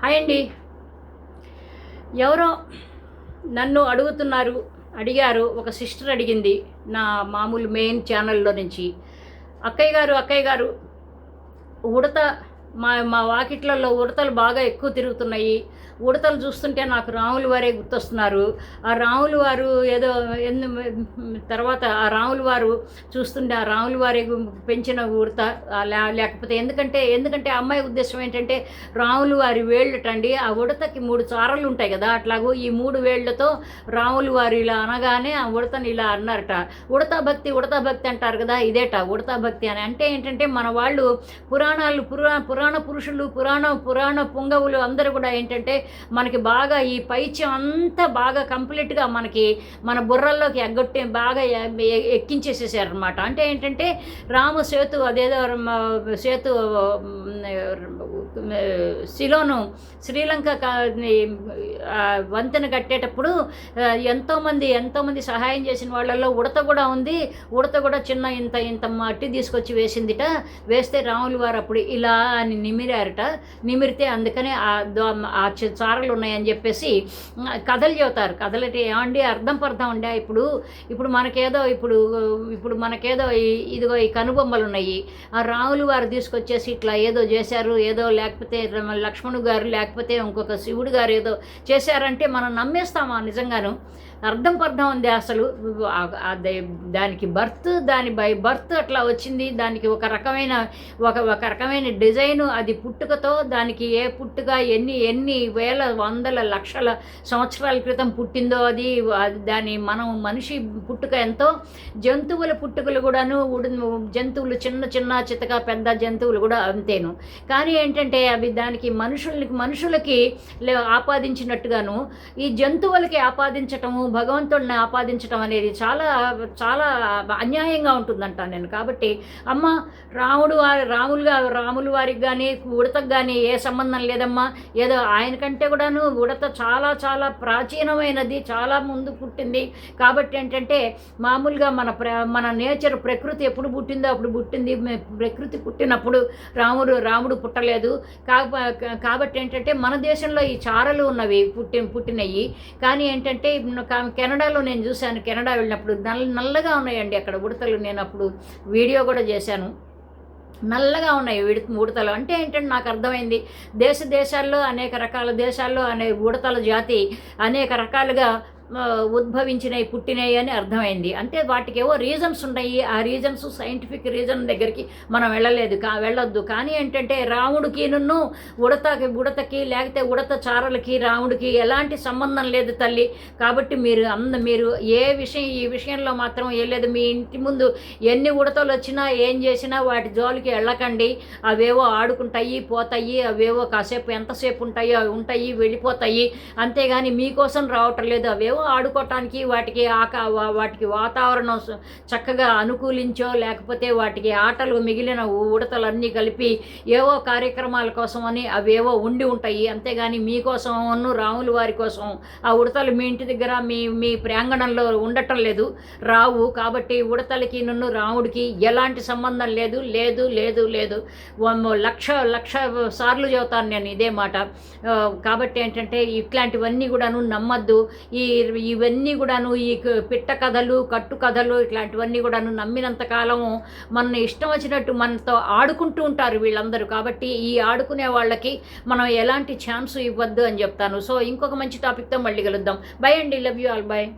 Hi అండి. ఎవరో నన్ను అడుగుతున్నారు అడిగారు ఒక సిస్టర్ అడిగింది నా మామూలు మెయిన్ ఛానల్లో నుంచి. అక్కయ్య గారు అక్కయ్య గారు ఉడత మా మా వాకిట్లలో ఉడతలు బాగా ఎక్కువ తిరుగుతున్నాయి. ఉడతలు చూస్తుంటే నాకు రాములు వారే గుర్తొస్తున్నారు. ఆ రాములు వారు ఏదో ఎందు తర్వాత ఆ రాములు వారు చూస్తుంటే ఆ రాములు వారి పెంచిన ఉడత లేకపోతే ఎందుకంటే ఎందుకంటే ఆ అమ్మాయి ఉద్దేశం ఏంటంటే రాములు వారి వేళ్ళటండి ఆ ఉడతకి మూడు చారలు ఉంటాయి కదా అట్లాగూ ఈ మూడు వేళ్ళతో రాములు వారు ఇలా అనగానే ఆ ఉడతని ఇలా అన్నారట. ఉడతా భక్తి ఉడతా భక్తి అంటారు కదా ఇదేట ఉడతా భక్తి అని. అంటే ఏంటంటే మన వాళ్ళు పురాణాలు పురా పురాణ పురుషులు పురాణ పురాణ పుంగవులు అందరూ కూడా ఏంటంటే మనకి బాగా ఈ పైత్యం అంతా బాగా కంప్లీట్గా మనకి మన బుర్రల్లోకి ఎగ్గొట్టే బాగా ఎక్కించేసేసారనమాట అంటే ఏంటంటే రాము సేతు అదేదో సేతు శిలోను శ్రీలంక వంతెన కట్టేటప్పుడు ఎంతోమంది ఎంతోమంది సహాయం చేసిన వాళ్ళల్లో ఉడత కూడా ఉంది. ఉడత కూడా చిన్న ఇంత ఇంత మట్టి తీసుకొచ్చి వేసిందిట. వేస్తే రాములు వారు అప్పుడు ఇలా అని నిమిరారట. నిమిరితే అందుకనే ఆ దో- ఆ చారలు ఉన్నాయని చెప్పేసి కథలు చెబుతారు. కథలు ఏమండి అర్థం పర్థం ఉండే? ఇప్పుడు ఇప్పుడు మనకేదో ఇప్పుడు ఇప్పుడు మనకేదో ఇదిగో ఈ కనుబొమ్మలు ఉన్నాయి ఆ రాములు వారు తీసుకొచ్చేసి ఇట్లా ఏదో చేశారు. ఏదో లేకపోతే లక్ష్మణు గారు లేకపోతే ఇంకొక శివుడు గారు ఏదో చేశారంటే మనం నమ్మేస్తామా నిజంగాను? అర్థం పర్థం ఉంది అసలు. దానికి బర్త్ దాని బై బర్త్ అట్లా వచ్చింది. దానికి ఒక రకమైన ఒక ఒక రకమైన డిజైన్ అది పుట్టుకతో దానికి ఏ పుట్టుక ఎన్ని ఎన్ని వేల వందల లక్షల సంవత్సరాల క్రితం పుట్టిందో అది దాని మనం మనిషి పుట్టుక ఎంతో. జంతువుల పుట్టుకలు కూడాను జంతువులు చిన్న చిన్న చితక పెద్ద జంతువులు కూడా అంతేను. కానీ ఏంటంటే అవి దానికి మనుషులకి మనుషులకి లే- ఆపాదించినట్టుగాను ఈ జంతువులకి ఆపాదించటము భగవంతుడిని ఆపాదించటం అనేది చాలా చాలా అన్యాయంగా ఉంటుందంట నేను. కాబట్టి అమ్మ రాముడు వారి రాములుగా రాములు వారికి కానీ ఉడతకు కానీ ఏ సంబంధం లేదమ్మా. ఏదో ఆయన కంటే కూడాను ఉడత చాలా చాలా ప్రాచీనమైనది చాలా ముందు పుట్టింది. కాబట్టి ఏంటంటే మామూలుగా మన ప్ర మన నేచర్ ప్రకృతి ఎప్పుడు పుట్టిందో అప్పుడు పుట్టింది. ప్రకృతి పుట్టినప్పుడు రాముడు రాముడు పుట్టలేదు. కాబ- కాబట్టి ఏంటంటే మన దేశంలో ఈ చారలు ఉన్నవి పుట్టి పుట్టినవి కానీ ఏంటంటే కా- కెనడాలో నేను చూశాను. కెనడా వెళ్ళినప్పుడు నల్ల నల్లగా ఉన్నాయండి అక్కడ ఉడతలు. నేను అప్పుడు వీడియో కూడా చేశాను. నల్లగా ఉన్నాయి విడి ఉడతలు. అంటే ఏంటంటే నాకు అర్థమైంది. దేశ దేశాల్లో అనేక రకాల దేశాల్లో అనే ఉడతల జాతి అనేక రకాలుగా ఉద్భవించినవి పుట్టినాయి అని అర్థమైంది. అంటే వాటికి ఏవో రీజన్స్ ఉన్నాయి ఆ రీజన్స్ సైంటిఫిక్ రీజన్ దగ్గరికి మనం వెళ్ళలేదు కా వెళ్ళొద్దు. కానీ ఏంటంటే రాముడికి నన్ను ఉడతకి ఉడతకి లేకపోతే ఉడత చారలకి రాముడికి ఎలాంటి సంబంధం లేదు తల్లి. కాబట్టి మీరు అంద మీరు ఏ విషయం ఈ విషయంలో మాత్రం ఏం లేదు. మీ ఇంటి ముందు ఎన్ని ఉడతలు వచ్చినా ఏం చేసినా వాటి జోలికి వెళ్ళకండి. అవేవో ఆడుకుంటాయి పోతాయి అవేవో కాసేపు ఎంతసేపు ఉంటాయో అవి ఉంటాయి వెళ్ళిపోతాయి. అంతేగాని మీకోసం రావటం లేదు. అవేవో ఆడుకోవటానికి వాటికి ఆక వా- వాటికి వాతావరణం చక్కగా అనుకూలించో లేకపోతే వాటికి ఆటలు మిగిలిన ఉడతలన్నీ కలిపి ఏవో కార్యక్రమాల కోసమని అవేవో ఉండి ఉంటాయి. అంతేగాని మీకోసం రాముల వారి కోసం ఆ ఉడతలు మీ ఇంటి దగ్గర మీ మీ ప్రాంగణంలో ఉండటం లేదు. రావు కాబట్టి ఉడతలకి నన్ను రాముడికి ఎలాంటి సంబంధం లేదు లేదు లేదు లేదు. లక్ష లక్ష సార్లు చెబుతాను నేను ఇదే మాట. కాబట్టి ఏంటంటే ఇట్లాంటివన్నీ కూడాను నమ్మద్దు. ఈ ఇవన్నీ కూడాను ఈ పిట్ట కథలు కట్టు కథలు ఇట్లాంటివన్నీ కూడాను నమ్మినంతకాలము మన ఇష్టం వచ్చినట్టు మనతో ఆడుకుంటూ ఉంటారు వీళ్ళందరూ. కాబట్టి ఈ ఆడుకునే వాళ్ళకి మనం ఎలాంటి ఛాన్స్ ఇవ్వద్దు అని చెప్తాను. సో ఇంకొక మంచి టాపిక్తో మళ్ళీ కలుద్దాం. బై అండి. Love you all. బై.